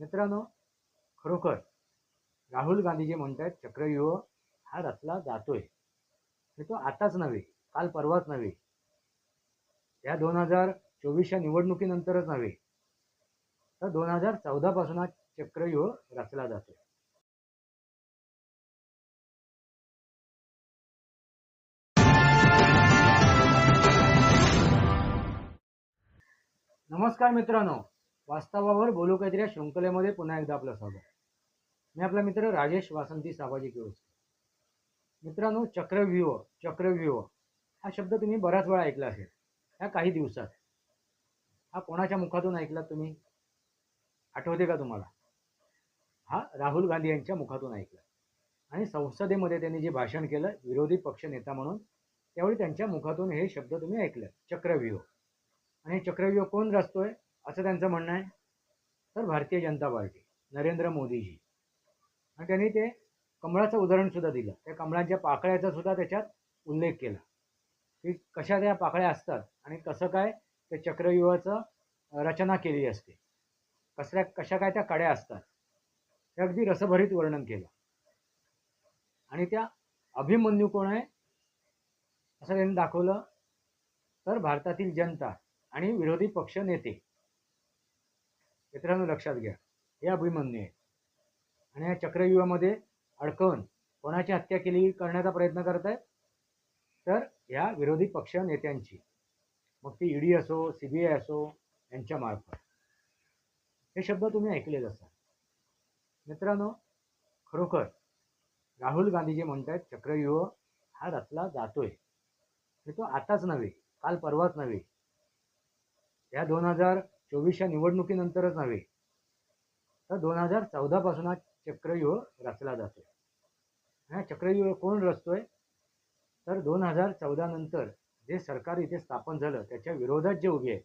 मित्रांनो खरोखर राहुल गांधी जे म्हणतात चक्रव्यूह हा रचला जातोय. हे तो आताच नव्हे काल परवाच नव्हे. या दोन हजार चोवीसच्या निवडणुकीनंतरच नव्हे. तर दोन हजार चौदा पासून हा चक्रव्यूह रचला जातोय. नमस्कार मित्रांनो. वास्तवावर बोलू काहीतरी या शृंखलेमध्ये पुन्हा एकदा आपलं स्वागत. मी आपला मित्र राजेश वासंती सामाजिक व्यवस्था. मित्रांनो चक्रव्यूह चक्रव्यूह हा शब्द तुम्ही बराच वेळा ऐकला असेल. ह्या काही दिवसात. हा कोणाच्या मुखातून ऐकला तुम्ही? आठवते का तुम्हाला? हा राहुल गांधी यांच्या मुखातून ऐकला. आणि संसदेमध्ये त्यांनी जे भाषण केलं विरोधी पक्ष नेता म्हणून त्यावेळी त्यांच्या मुखातून हे शब्द तुम्ही ऐकलं. चक्रव्यूह. आणि हे चक्रव्यूह कोण रचतोय? असं त्यांचं म्हणणं आहे. तर भारतीय जनता पार्टी नरेंद्र मोदीजी. आणि त्यांनी ते कमळाचं उदाहरणसुद्धा दिलं. त्या कमळांच्या पाकळ्याचा सुद्धा त्याच्यात उल्लेख केला. की कशा त्या पाकळ्या असतात आणि कसं काय ते चक्रव्यूहाचं रचना केली असते. कसल्या कशा काय त्या कड्या असतात. हे अगदी रसभरीत वर्णन केलं. आणि त्या अभिमन्यू कोण आहे? असं त्यांनी दाखवलं. तर भारतातील जनता आणि विरोधी पक्ष नेते मित्रांनो लक्षात घ्या. हे अभिमन्य आहे आणि या चक्रव्यूहामध्ये अडकवून कोणाची हत्या केली करण्याचा प्रयत्न करत आहेत तर या विरोधी पक्ष नेत्यांची. मग ती ईडी असो सी बी आय असो यांच्या मार्फत. हे शब्द तुम्ही ऐकलेच असाल. मित्रांनो खरोखर राहुल गांधी जे म्हणतात चक्रव्यूह हा रचला जातोय. हे तो आताच नव्हे काल परवाच नव्हे. या दोन हजार चोवीसच्या निवडणुकीनंतरच नव्हे तर दोन हजार चौदापासून हा चक्रव्यूह रचला जातोय. हा चक्रव्यूह कोण रचतोय? तर दोन हजार चौदा नंतर जे सरकार इथे स्थापन झालं त्याच्या विरोधात जे उभे आहेत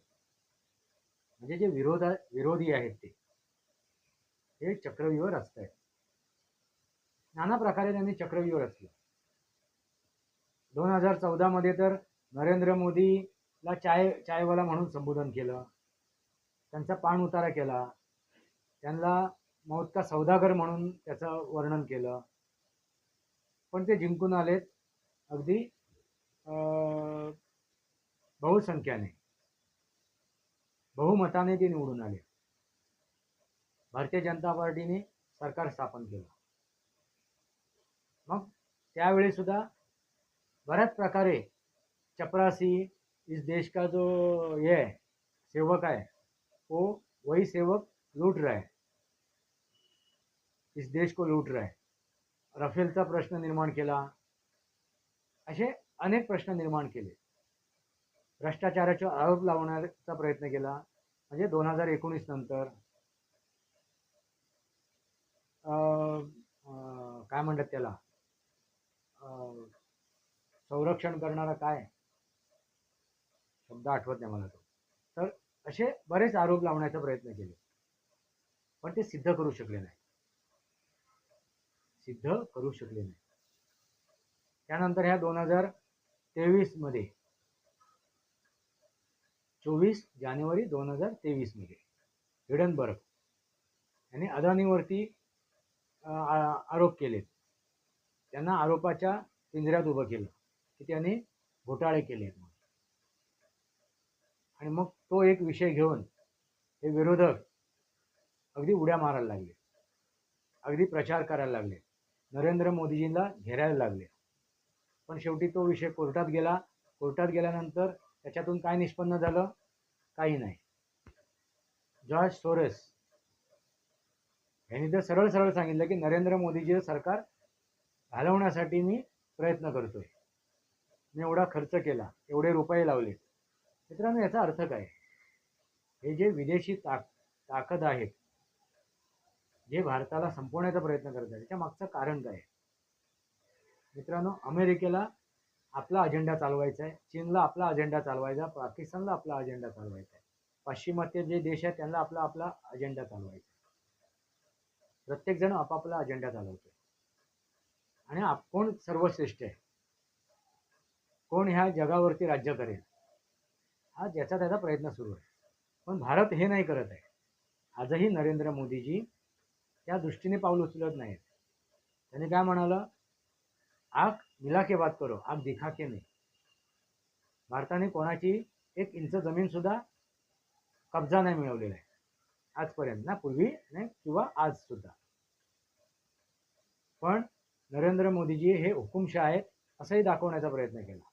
म्हणजे जे विरोधा विरोधी आहेत ते हे चक्रव्यूह रचत आहेत नाना प्रकारे त्यांनी चक्रव्यूह रचलं. दोन हजार चौदामध्ये तर नरेंद्र मोदीला चाय चायवाला म्हणून संबोधन केलं. त्यांचा पाण उतारा केला. त्यांना मौत का सौदागर म्हणून त्याचं वर्णन केलं. पण ते जिंकून आलेत. अगदी अं, बहुसंख्याने. बहुमताने ते निवडून आले. भारतीय जनता पार्टीने सरकार स्थापन केलं. मग त्यावेळी सुद्धा बऱ्याच प्रकारे चपरासी इस देश का जो ये आहे सेवक आहे वो वही सेवक लूट रहा है। इस देश को लूट रहा है। रफेलचा प्रश्न निर्माण केला। असे अनेक प्रश्न निर्माण केले। भ्रष्टाचाराचा आरोप लावण्याचा प्रयत्न केला म्हणजे दोन हजार एकोणीस नंतर. अं, काय म्हणतात त्याला? अं, संरक्षण करणारा काय? शब्द आठवत नाही मला तो. तर असे बरेच आरोप लावण्याचा प्रयत्न केले. पण ते सिद्ध करू शकले नाही. सिद्ध करू शकले नाही. त्यानंतर ह्या दोन हजार तेवीसमध्ये चोवीस जानेवारी दोन हजार तेवीसमध्ये हिडनबर्ग यांनी अदानीवरती आरोप केले त्यांना आरोपाच्या पिंजऱ्यात उभं केलं. की त्यांनी घोटाळे केले आणि मग तो एक विषय घेऊन हे विरोधक अगदी उड्या मारायला लागले. अगदी प्रचार करायला लागले. नरेंद्र मोदीजींना घेरायला लागले. पण शेवटी तो विषय कोर्टात गेला. कोर्टात गेल्यानंतर त्याच्यातून काय निष्पन्न झालं? काही नाही. जॉर्ज सोरेस यांनी तर सरळ सरळ सांगितलं की नरेंद्र मोदीजी सरकार घालवण्यासाठी मी प्रयत्न करतोय. मी एवढा खर्च केला. एवढे रुपये लावले मित्रांनो याचा अर्थ काय? हे जे विदेशी ताक ताकद आहेत जे भारताला संपवण्याचा प्रयत्न करत आहेत त्याच्या मागचं कारण काय? मित्रांनो अमेरिकेला आपला अजेंडा चालवायचा आहे चीनला आपला अजेंडा चालवायचा पाकिस्तानला आपला अजेंडा चालवायचा आहे. पाश्चिमात्य जे देश आहेत त्यांना आपला आपला अजेंडा चालवायचा आहे. प्रत्येकजण आपापला अजेंडा चालवतोय. आणि आप कोण सर्वश्रेष्ठ आहे? कोण ह्या जगावरती राज्य करेल? हा ज्याचा त्याचा प्रयत्न सुरू आहे. पण भारत हे नाही करत आहे. आजही नरेंद्र मोदीजी त्या दृष्टीने पाऊल उचलत नाहीत. त्यांनी काय म्हणालं? आग मिला के बात करो आग दिखा के नाही. भारताने कोणाची एक इंच जमीन सुद्धा कब्जा नाही मिळवलेला आहे. आजपर्यंत ना पूर्वी नाही किंवा आज सुद्धा. पण नरेंद्र मोदीजी हे हुकुमशाह आहेत असंही दाखवण्याचा प्रयत्न केला.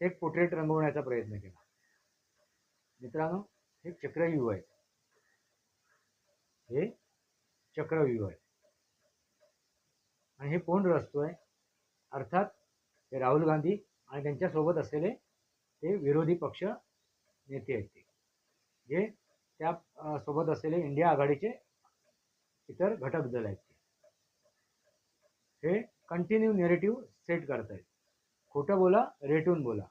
एक पोर्ट्रेट रंगवण्याचा प्रयत्न केला. मित्रांनो हे चक्रव्यूह आहे. हे चक्रव्यूह आहे. आणि हे कोण आहे अर्थात हे राहुल गांधी आणि त्यांच्यासोबत असलेले ते विरोधी पक्ष नेते आहेत ते. जे त्या सोबत असलेले इंडिया आघाडीचे इतर घटक दल आहेत ते. हे कंटिन्यू नेरेटिव्ह सेट करतायत. खोटं बोला रेटून बोला.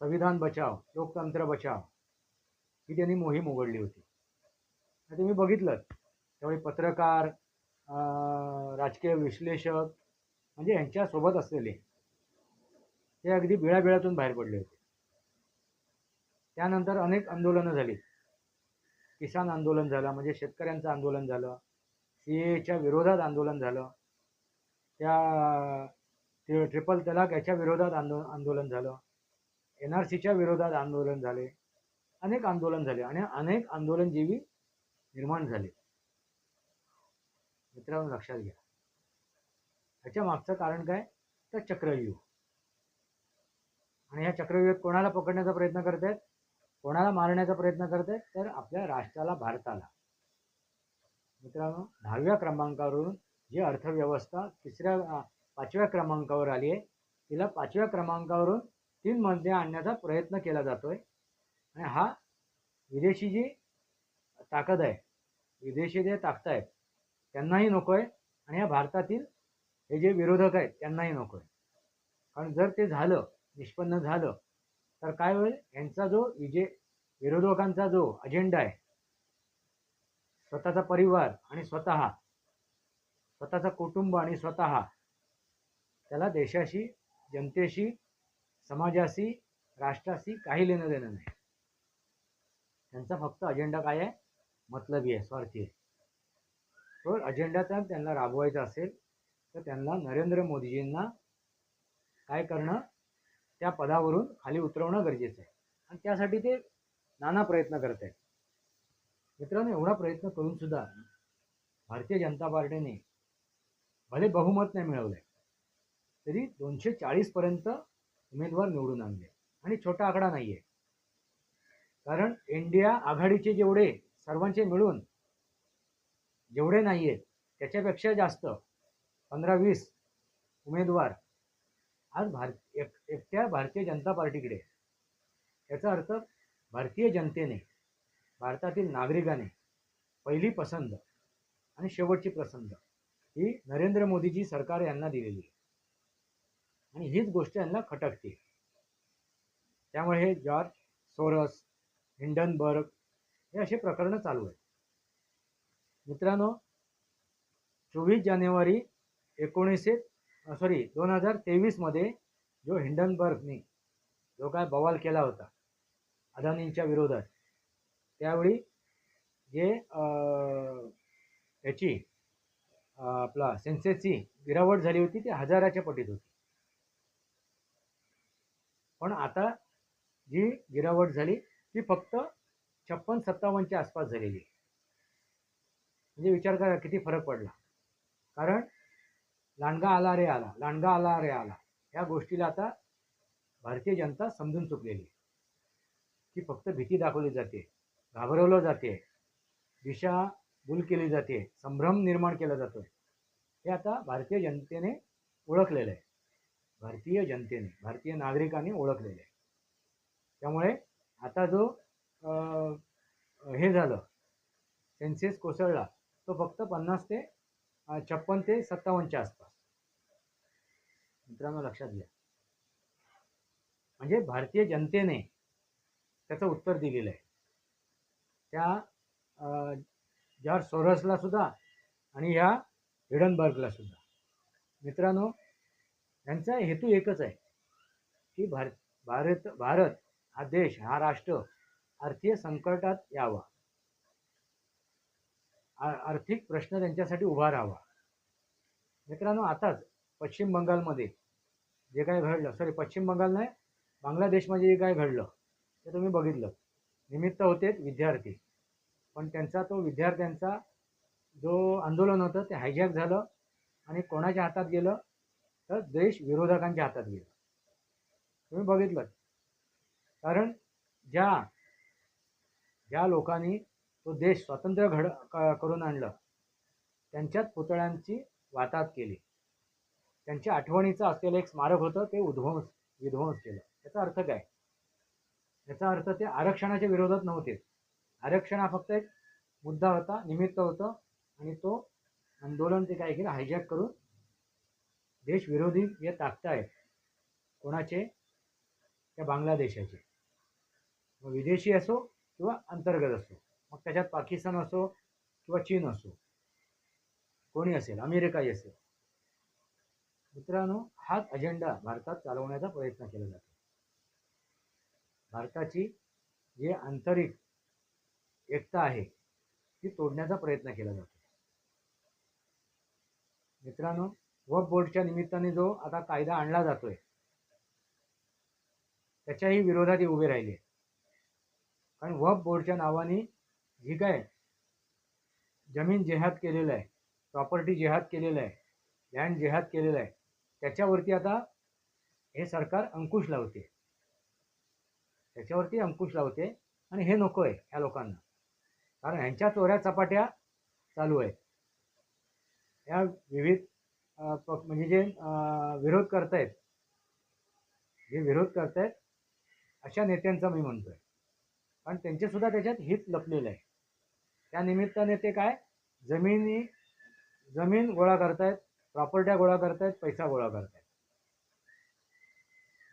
संविधान बचाव लोकतंत्र बचाव. ही त्यांनी मोहीम उघडली होती. ते तुम्ही बघितलं. त्यावेळी पत्रकार राजकीय विश्लेषक म्हणजे यांच्यासोबत असलेले ते अगदी बिळाबिळातून बाहेर पडले होते. त्यानंतर अनेक आंदोलनं झाली. किसान आंदोलन झालं म्हणजे शेतकऱ्यांचं आंदोलन झालं. सी एच्या विरोधात आंदोलन झालं. त्या ते ट्रिपल तलाक याच्या विरोधात आंदो आंदोलन झालं. एन आर सीच्या विरोधात आंदोलन झाले. अनेक आंदोलन झाले आणि अनेक आंदोलनजीवी निर्माण झाले. मित्रांनो लक्षात घ्या. ह्याच्या मागचं कारण काय? तर चक्रव्यूह. आणि ह्या चक्रव्यूहात कोणाला पकडण्याचा प्रयत्न करतायत? कोणाला मारण्याचा प्रयत्न करतायत? तर आपल्या राष्ट्राला भारताला. मित्रांनो दहाव्या क्रमांकावरून जी अर्थव्यवस्था तिसऱ्या पाचव्या क्रमांकावर आली आहे. तिला पाचव्या क्रमांकावरून तीन मध्ये आणण्याचा प्रयत्न केला जातोय. आणि हा विदेशी जी ताकद आहे विदेशी जे ताकद आहेत त्यांनाही नको आहे आणि या भारतातील हे जे विरोधक आहेत त्यांनाही नको आहे कारण जर ते झालं निष्पन्न झालं तर काय होईल? यांचा जो विजय विरोधकांचा जो अजेंडा आहे स्वतःचा परिवार आणि स्वतः स्वतःचा कुटुंब आणि स्वतः त्याला देशाशी जनतेशी समाजाशी राष्ट्राशी काही लेणं देणं नाही. त्यांचा फक्त अजेंडा काय आहे? मतलबी आहे स्वार्थी आहे. तो अजेंडा तर त्यांना राबवायचा असेल तर त्यांना नरेंद्र मोदीजींना काय करणं? त्या पदावरून खाली उतरवणं गरजेचं आहे. आणि त्यासाठी ते नाना प्रयत्न करत आहेत. मित्रांनो एवढा प्रयत्न करून सुद्धा भारतीय जनता पार्टीने भले बहुमत नाही मिळवलं आहे तरी दोनशे चाळीसपर्यंत उमेदवार निवडून आणले. आणि छोटा आकडा नाही आहे कारण इंडिया आघाडीचे जेवढे सर्वांचे मिळून जेवढे नाही आहेत त्याच्यापेक्षा जास्त पंधरा वीस उमेदवार आज भारत एक एकट्या भारतीय जनता पार्टीकडे याचा अर्थ भारतीय जनतेने भारतातील नागरिकाने पहिली पसंद आणि शेवटची पसंद ही नरेंद्र मोदीजी सरकार यांना दिलेली आहे. आणि हीच गोष्ट यांना खटकते. त्यामुळे हे जॉर्ज सोरस हिंडनबर्ग हे असे प्रकरणं चालू आहेत. मित्रांनो चोवीस जानेवारी एकोणीसशे सॉरी दोन हजार तेवीसमध्ये जो हिंडनबर्गने जो काय बवाल केला होता अदानींच्या विरोधात त्यावेळी जे याची आपला सेन्सेसची गिरावट झाली होती ती हजाराच्या पटीत होती. पण आता जी गिरावट झाली ती फक्त छप्पन सत्तावन्नच्या आसपास झालेली आहे. म्हणजे विचार करा किती फरक पडला. कारण लांडगा आला रे आला लांडगा आला रे आला या गोष्टीला आता भारतीय जनता समजून चुकलेली की फक्त भीती दाखवली जाते घाबरवलं जाते दिशा भूल केली जाते संभ्रम निर्माण केला जातोय. हे आता भारतीय जनतेने ओळखलेलं आहे. भारतीय जनतेने भारतीय नागरिकांनी ओळखलेले. आहे त्यामुळे आता जो हे झालं सेन्सेस कोसळला तो फक्त पन्नास ते छप्पन ते सत्तावन्नच्या आसपास. मित्रांनो लक्षात घ्या. म्हणजे भारतीय जनतेने त्याचं उत्तर दिलेलं आहे. त्या जॉर्ज सोरसला सुद्धा आणि ह्या हिडनबर्गला सुद्धा. मित्रांनो यांचा हेतू एकच आहे की भारत भारत भारत हा देश हा राष्ट्र आर्थिक संकटात यावा. आ- आर्थिक प्रश्न त्यांच्यासाठी उभा राहावा. मित्रांनो आताच पश्चिम बंगालमध्ये जे काय घडलं सॉरी पश्चिम बंगाल नाही बांगलादेशमध्ये जे काय घडलं ते तुम्ही बघितलं. निमित्त होते विद्यार्थी. पण त्यांचा तो विद्यार्थ्यांचा जो आंदोलन होतं ते हायजॅक झालं आणि कोणाच्या हातात गेलं? तर देश विरोधकांच्या हातात गेला. तुम्ही बघितलं कारण ज्या ज्या लोकांनी तो देश स्वातंत्र्य घड करून आणलं त्यांच्याच पुतळ्यांची वाताहत केली. त्यांच्या आठवणीचं असलेलं एक स्मारक होतं ते उद्ध्वंस विध्वंस केलं. याचा अर्थ काय? याचा अर्थ ते आरक्षणाच्या विरोधात नव्हते. आरक्षण हा फक्त एक मुद्दा होता निमित्त होतं आणि तो आंदोलन ते काय केलं हायजॅक करून देशविरोधी विरोधी ताकद आहेत कोणाचे? त्या बांगलादेशाचे. मग विदेशी असो किंवा अंतर्गत असो मग त्याच्यात पाकिस्तान असो किंवा चीन असो कोणी असेल? अमेरिकाही असेल. मित्रांनो हाच अजेंडा भारतात चालवण्याचा प्रयत्न केला जातो. भारताची जे आंतरिक एकता आहे ती तोडण्याचा प्रयत्न केला जातो. मित्रांनो वफ बोर्डच्या निमित्ताने जो आता कायदा आणला जातोय त्याच्याही विरोधात हे उभे राहिले. कारण वफ बोर्डच्या नावाने जी काय जमीन जेहाद केलेलं आहे प्रॉपर्टी जेहाद केलेलं आहे लँड जेहाद केलेलं आहे त्याच्यावरती आता हे सरकार अंकुश लावते. त्याच्यावरती अंकुश लावते आणि हे नको आहे ह्या लोकांना. कारण ह्यांच्या चोऱ्या चपाट्या चालू आहेत. या विविध म्हणजे जे विरोध करतायत जे विरोध करतायत अशा नेत्यांचा मी म्हणतोय. कारण त्यांचे सुद्धा त्याच्यात हित लपलेलं आहे. त्या निमित्ताने ते काय जमिनी जमीन गोळा करतायत प्रॉपर्ट्या गोळा करतायत पैसा गोळा करतायत.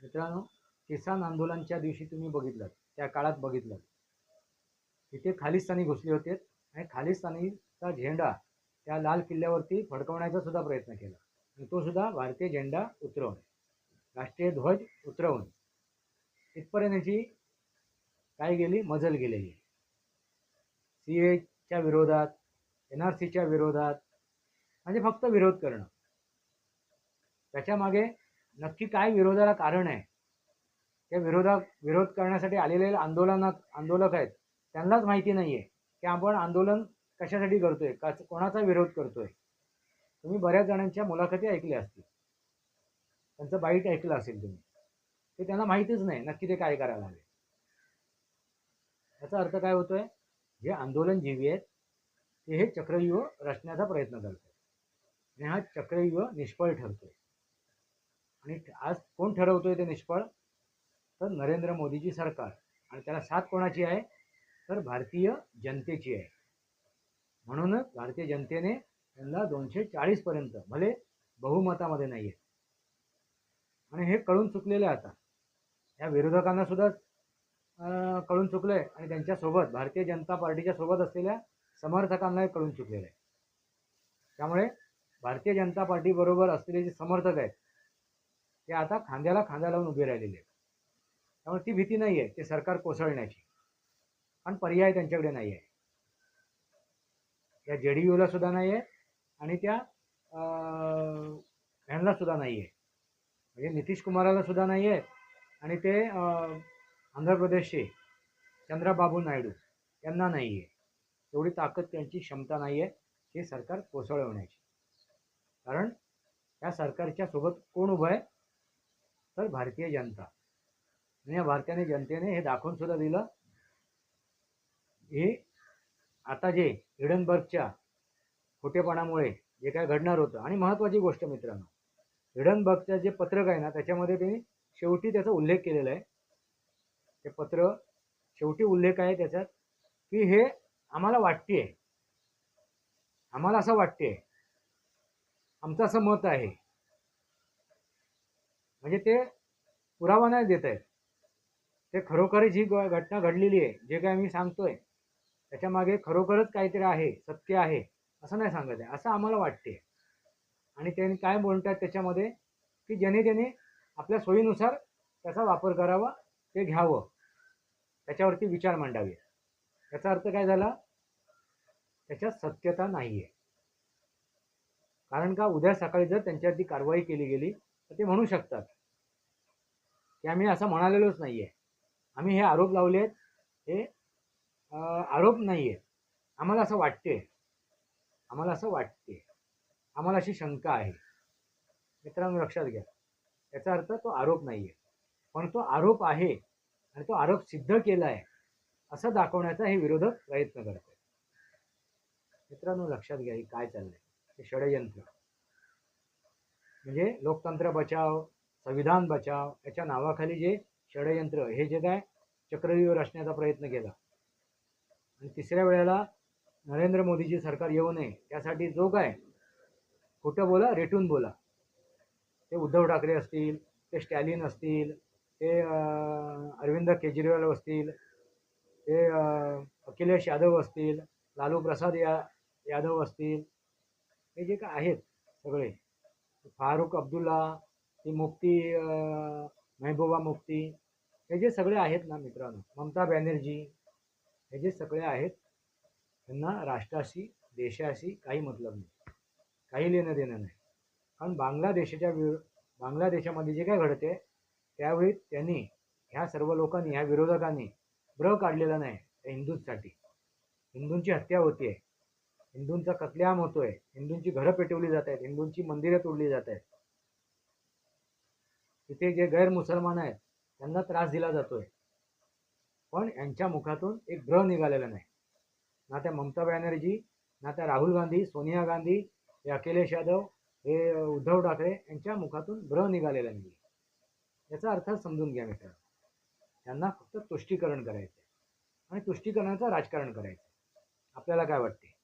मित्रांनो किसान आंदोलनच्या दिवशी तुम्ही बघितलं त्या काळात बघितलं तिथे खालिस्तानी घुसले होते आणि खालिस्तानीचा झेंडा त्या लाल किल्ल्यावरती फडकवण्याचा सुद्धा प्रयत्न केला. आणि तो सुद्धा भारतीय झेंडा उतरवून राष्ट्रीय ध्वज उतरवून इथपर्यंतची काय गेली? मजल गेलेली. सी एच्या विरोधात एन आर सीच्या विरोधात म्हणजे फक्त विरोध करणं. त्याच्यामागे नक्की काय विरोधाला कारण आहे? त्या विरोधा विरोध करण्यासाठी आलेले आंदोलनात आंदोलक आहेत. त्यांनाच माहिती नाही आहे की आपण आंदोलन कशासाठी करतोय? का कोणाचा विरोध करतोय? तुम्ही बऱ्याच जणांच्या मुलाखती ऐकल्या असतील. त्यांचं बाईट ऐकलं असेल तुम्ही. ते त्यांना माहितीच नाही नक्की ते काय करायला हवे याचा अर्थ काय होतोय? जे आंदोलनजीवी आहेत ते हे चक्रव्यूह रचण्याचा प्रयत्न करतात. आणि हा चक्रव्यूह निष्फळ ठरतोय. आणि आज कोण ठरवतोय ते निष्फळ? तर नरेंद्र मोदीची सरकार. आणि त्याला साथ कोणाची आहे? तर भारतीय जनतेची आहे. म्हणूनच भारतीय जनतेने त्यांना दोनशे चाळीसपर्यंत भले बहुमतामध्ये नाही आहे आणि हे कळून चुकलेलं आहे आता. या विरोधकांना सुद्धा कळून चुकलं आहे आणि त्यांच्यासोबत भारतीय जनता पार्टीच्या सोबत असलेल्या समर्थकांनाही कळून चुकलेलं आहे. त्यामुळे भारतीय जनता पार्टीबरोबर असलेले जे समर्थक आहेत ते आता खांद्याला खांदा लावून उभे राहिलेले आहेत. त्यामुळे ती भीती नाही आहे ते सरकार कोसळण्याची. पण पर्याय त्यांच्याकडे नाही आहे त्या जे डी यूला सुद्धा नाही आहे आणि त्या ह्यांना सुद्धा नाही आहे म्हणजे नितीश कुमाराला सुद्धा नाही आहे आणि ते आंध्र प्रदेशचे चंद्राबाबू नायडू यांना नाही आहे तेवढी ताकद त्यांची क्षमता नाही आहे हे सरकार कोसळवण्याची. कारण या सरकारच्या सोबत कोण उभं आहे? तर भारतीय जनता. आणि या भारतीय जनतेने हे दाखवून सुद्धा दिलं. हे आता जे हिडनबर्गच्या खोटेपणामुळे जे काय घडणार होतं आणि महत्त्वाची गोष्ट मित्रांनो हिडनबर्गचं जे पत्रक आहे ना त्याच्यामध्ये त्यांनी शेवटी त्याचा उल्लेख केलेला आहे. ते पत्र शेवटी उल्लेख आहे त्याच्यात की हे आम्हाला वाटते आम्हाला असं वाटते आमचं असं मत आहे. म्हणजे ते पुरावा नाही देत आहेत ते खरोखरच ही घटना घडलेली आहे जे काय मी सांगतोय. त्याच्यामागे खरोखरच काहीतरी आहे सत्य आहे असं नाही सांगत आहे असं आम्हाला वाटते. आणि त्यांनी काय बोलतात त्याच्यामध्ये? की ज्याने त्याने आपल्या सोयीनुसार त्याचा वापर करावा ते घ्यावं. त्याच्यावरती विचार मांडावे. याचा अर्थ काय झाला? त्याच्यात सत्यता नाही आहे कारण का? उद्या सकाळी जर त्यांच्यावरती कारवाई केली गेली तर ते म्हणू शकतात. की आम्ही असं म्हणालेलोच नाही आहे आम्ही हे आरोप लावले आहेत हे आरोप नाही आहे आम्हाला असं वाटते आम्हाला असं वाटते आम्हाला अशी शंका आहे. मित्रांनो लक्षात घ्या. याचा अर्थ तो आरोप नाही आहे पण तो आरोप आहे आणि तो आरोप सिद्ध केला आहे असं दाखवण्याचा हे विरोधक प्रयत्न करत आहेत मित्रांनो लक्षात घ्या हे काय चाललंय? हे षडयंत्र. म्हणजे लोकतंत्र बचाव संविधान बचाव याच्या नावाखाली जे षडयंत्र हे जे काय? चक्रव्यूह रचण्याचा प्रयत्न केला. आणि तिसऱ्या वेळेला नरेंद्र मोदीची सरकार येऊ नये त्यासाठी जो काय खोटं बोला रेटून बोला. ते उद्धव ठाकरे असतील ते स्टॅलिन असतील ते अरविंद केजरीवाल असतील ते अखिलेश यादव असतील लालू प्रसाद या यादव असतील हे जे काय आहेत सगळे फारुख अब्दुल्ला ती मुफ्ती अं, मुक्ती मुफ्ती हे जे सगळे आहेत ना मित्रांनो ममता बॅनर्जी हे जे सगळे आहेत त्यांना राष्ट्राशी देशाशी काही मतलब नाही. काही लेणं देणं नाही. कारण बांगलादेशाच्या विरो बांगलादेशामध्ये जे काय घडते त्यावेळी त्यांनी ह्या सर्व लोकांनी ह्या विरोधकांनी ब्र काढलेला नाही त्या हिंदूंसाठी. हिंदूंची हत्या होतीये. हिंदूंचा कत्लेआम होतोय. हिंदूंची घरं पेटवली जात आहेत हिंदूंची मंदिरं तोडली जात आहेत तिथे जे गैर मुसलमान आहेत त्यांना त्रास दिला जातोय. पण यांच्या मुखातून एक ग्रह निघालेला नाही. ना त्या ममता बॅनर्जी ना त्या राहुल गांधी सोनिया गांधी हे अखिलेश यादव हे उद्धव ठाकरे यांच्या मुखातून ग्रह निघालेला नाही याचा अर्थ समजून घ्या मित्र त्यांना फक्त तुष्टीकरण करायचं आणि तुष्टीकरणाचं राजकारण करायचं आपल्याला काय वाटते?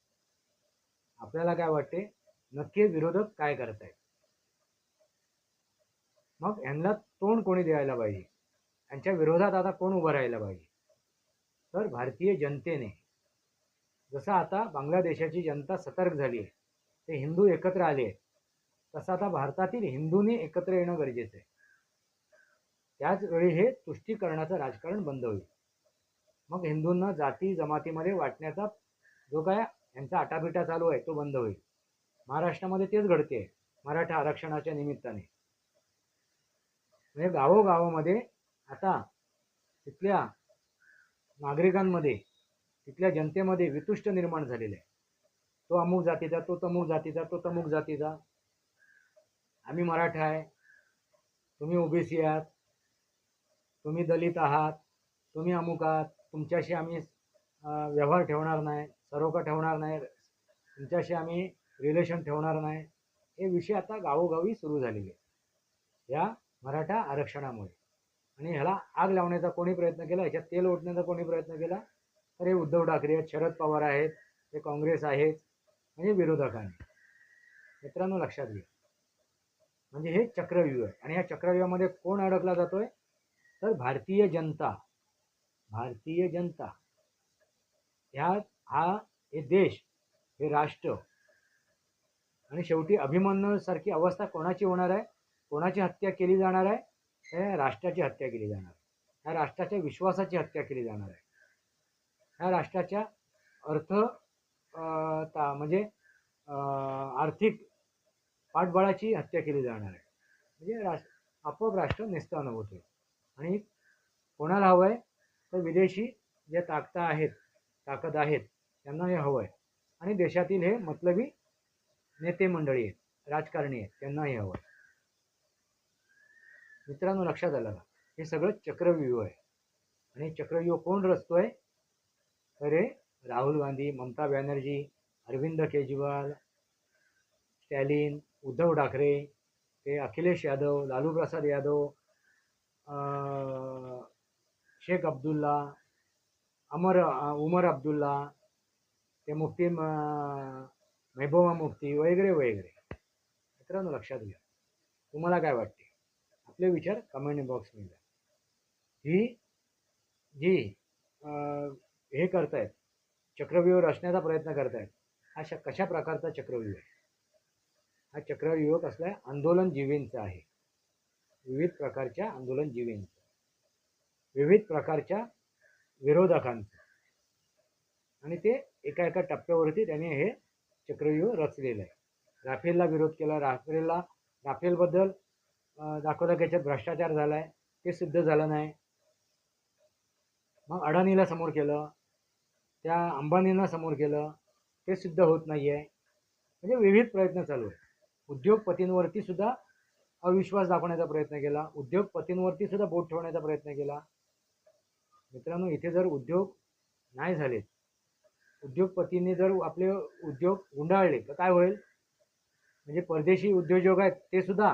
आपल्याला काय वाटते? नक्की विरोधक काय करतायत? मग यांना तोंड कोणी द्यायला पाहिजे? यांच्या विरोधात आता कोण उभं राहायला पाहिजे? तर भारतीय जनतेने जसं आता बांगलादेशाची जनता सतर्क झाली आहे ते हिंदू एकत्र आले आहेत तसं आता भारतातील हिंदूंनी एकत्र येणं गरजेचं आहे. त्याचवेळी हे तुष्टीकरणाचं राजकारण बंद होईल. मग हिंदूंना जाती जमातीमध्ये वाटण्याचा जो काय यांचा आटापिटा चालू आहे तो बंद होईल. महाराष्ट्रामध्ये तेच घडते मराठा आरक्षणाच्या निमित्ताने. म्हणजे गावोगावामध्ये आता तिथल्या नागरिकांमध्ये तिथल्या जनतेमध्ये वितुष्ट निर्माण झालेलं आहे. तो अमुक जातीचा तो तमुक जातीचा तो तमुक जातीचा. आम्ही मराठा आहे. तुम्ही ओबीसी आहात. तुम्ही दलित आहात. तुम्ही अमुक आहात. तुमच्याशी आम्ही व्यवहार ठेवणार नाही सरोखा ठेवणार नाही तुमच्याशी आम्ही रिलेशन ठेवणार नाही. हे विषय आता गावोगावी सुरू झालेले आहे या मराठा आरक्षणामुळे. आणि ह्याला आग लावण्याचा कोणी प्रयत्न केला? ह्याच्यात तेल ओढण्याचा कोणी प्रयत्न केला? तर हे उद्धव ठाकरे आहेत शरद पवार आहेत हे काँग्रेस आहेत म्हणजे विरोधकांनी. मित्रांनो लक्षात घ्या. म्हणजे हे चक्रव्यूह आहे. आणि या चक्रव्यूहामध्ये कोण अडकला जातोय? तर भारतीय जनता. भारतीय जनता. ह्या हा हे देश हे राष्ट्र. आणि शेवटी अभिमन्यूसारखी अवस्था कोणाची होणार आहे? कोणाची हत्या केली जाणार आहे? ह्या राष्ट्राची हत्या केली जाणार. ह्या राष्ट्राच्या विश्वासाची हत्या केली जाणार आहे. ह्या राष्ट्राच्या अर्थ ता म्हणजे आर्थिक पाठबळाची हत्या केली जाणार आहे. म्हणजे राष्ट्र आपोआप राष्ट्र नेस्तान होते आणि कोणाला हवं आहे तर विदेशी ज्या ताकदा आहेत ताकद आहेत त्यांना हे हवं आहे आणि देशातील हे मतलबी नेते मंडळी आहेत राजकारणी आहेत त्यांना हे हवं आहे मित्रांनो लक्षात आलं ना? हे सगळं चक्रव्यूह आहे. आणि चक्रव्यूह कोण रचतोय? अरे राहुल गांधी ममता बॅनर्जी अरविंद केजरीवाल स्टॅलिन उद्धव ठाकरे ते अखिलेश यादव लालू प्रसाद यादव शेख अब्दुल्ला अमर उमर अब्दुल्ला ते मुफ्ती म- मुफ्ती वगैरे वगैरे. मित्रांनो लक्षात घ्या. तुम्हाला काय वाटते? आपले विचार कमेंट बॉक्समध्ये द्या. ही जी हे करतायत चक्रव्यूह रचण्याचा प्रयत्न करतायत हा श कशा प्रकारचा चक्रव्यूह आहे? हा चक्रव्यूह कसला आहे? आंदोलन जीवींचा आहे. विविध प्रकारच्या आंदोलन जीवींचा. विविध प्रकारच्या विरोधकांचं. आणि ते एका एका टप्प्यावरती त्याने हे चक्रव्यूह रचलेलं आहे. राफेलला विरोध केला राफेलला राफेलबद्दल दाखवलं की याच्यात भ्रष्टाचार झाला आहे ते सिद्ध झालं नाही. मग अडाणीला समोर केलं त्या अंबानींना समोर केलं ते सिद्ध होत नाही आहे म्हणजे विविध प्रयत्न चालू आहेत. उद्योगपतींवरती सुद्धा अविश्वास दाखवण्याचा प्रयत्न केला उद्योगपतींवरती सुद्धा बोट ठेवण्याचा प्रयत्न केला. मित्रांनो इथे जर उद्योग नाही झाले उद्योगपतींनी जर आपले उद्योग गुंडाळले तर काय होईल? म्हणजे परदेशी उद्योजक आहेत ते सुद्धा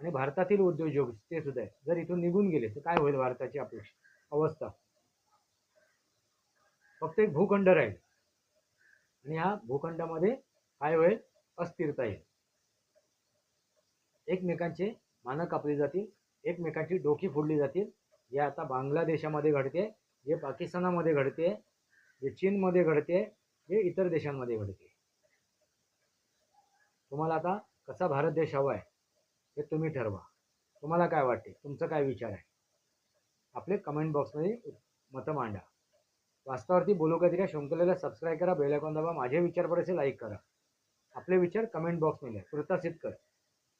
आणि भारतातील उद्योजक ते सुद्धा आहे जर इथून निघून गेले तर काय होईल भारताची अपेक्षा अवस्था? फक्त एक भूखंड राहील. आणि ह्या भूखंडामध्ये काय होईल अस्थिरता येईल. एकमेकांचे मानं कापली जातील एकमेकांची डोकी फोडली जातील. जे आता बांगलादेशामध्ये घडते जे पाकिस्तानामध्ये घडते जे चीनमध्ये घडते जे इतर देशांमध्ये घडते. तुम्हाला आता कसा भारत देश हवा आहे? हे तुम्ही ठरवा. तुम्हाला काय वाटते? तुमचं काय विचार आहे? आपले कमेंट बॉक्समध्ये मतं मांडा. वास्तवावरती बोलू का शंकलेला सबस्क्राईब करा बेलायकॉन दाबा. माझे विचार पडेसे लाईक करा. आपले विचार कमेंट बॉक्समध्ये कृतासित कर.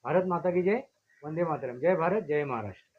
भारत माता की जय. वंदे मातरम. जय भारत जय महाराष्ट्र.